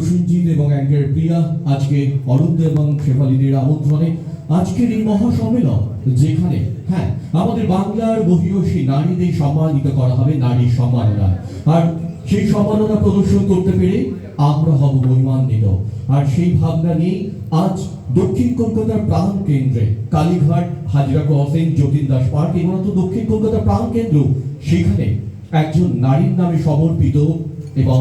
প্রসেনজিৎ এবং অ্যাঙ্কার প্রিয়া, আজকে অরুণ এবং শেফালিদের আমন্ত্রণে আজকের এই মহাসম্মেলন, যেখানে হ্যাঁ আমাদের বাংলার নারীদের সম্মানিত করা হবে, নারী সম্মাননা। আর সেই সম্মাননা প্রদর্শন করতে পেরে আমরা হব মহিমান্বিত। আর সেই ভাবনা নিয়ে আজ দক্ষিণ কলকাতার প্রাণ কেন্দ্রে কালীঘাট, হাজরা ক্রসিং, যতীন দাস পার্ক এবং তো দক্ষিণ কলকাতার প্রাণ কেন্দ্র, সেখানে একজন নারীর নামে সমর্পিত এবং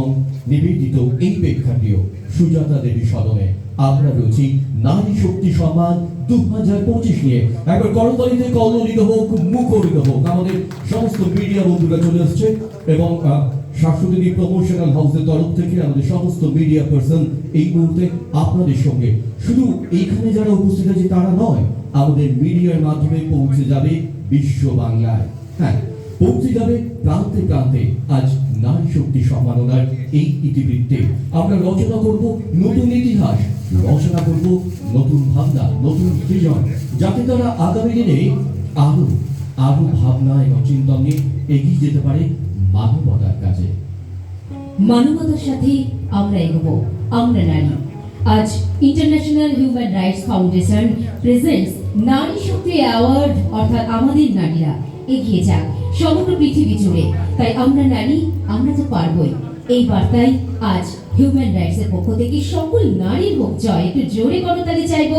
নিবেদিত এই প্রেক্ষাগৃহ সুজাতা দেবী সদনে আমরা রয়েছি নারী শক্তি সম্মান দু হাজার পঁচিশ নিয়ে। একবার করতালিতে কল্লিত হোক মুখরিত হোক, আমাদের সমস্ত মিডিয়া বন্ধুরা চলে আসছে এবং শাশ্বতী প্রমোশনাল হাউসের তরফ থেকে আমাদের সমস্ত মিডিয়া পার্সন এই মুহূর্তে আপনাদের সঙ্গে। শুধু এইখানে যারা উপস্থিত আছে তারা নয়, আমাদের মিডিয়ার মাধ্যমে পৌঁছে যাবে বিশ্ব বাংলায়। হ্যাঁ পৌঁছে যাবে প্রান্তে প্রান্তে আজ নারী শক্তি সম্মাননার এই ইতিবৃত্তে আমরা রচনা করব নতুন ইতিহাস, রচনা করব নতুন ভাবনা, নতুন সৃজন যাতে তারা আগামী দিনে আরও আরও ভাবনা এবং চিন্তন নিয়ে এগিয়ে যেতে পারে মানবতার মানবতার সাথে আমরা এগোবো, আমরা নারী। আজ international human rights foundation presents Nari Shakti award অর্থাৎ আমাদের নারীরা। এগিয়ে যাক। সমগ্র পৃথিবী জুড়ে। তাই আমরা নারী, আমরা তো পারবই। এই বার্তায় আজ হিউম্যান রাইটস এর পক্ষ থেকে সকল নারীর হোক জয়। একটু জোরে করতালি চাইব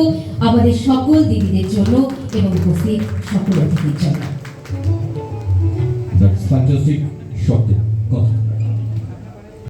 আমাদের সকল দিদিদের জন্য এবং উপস্থিত সকল অতিথির জন্য। That's fantastic short শব্দ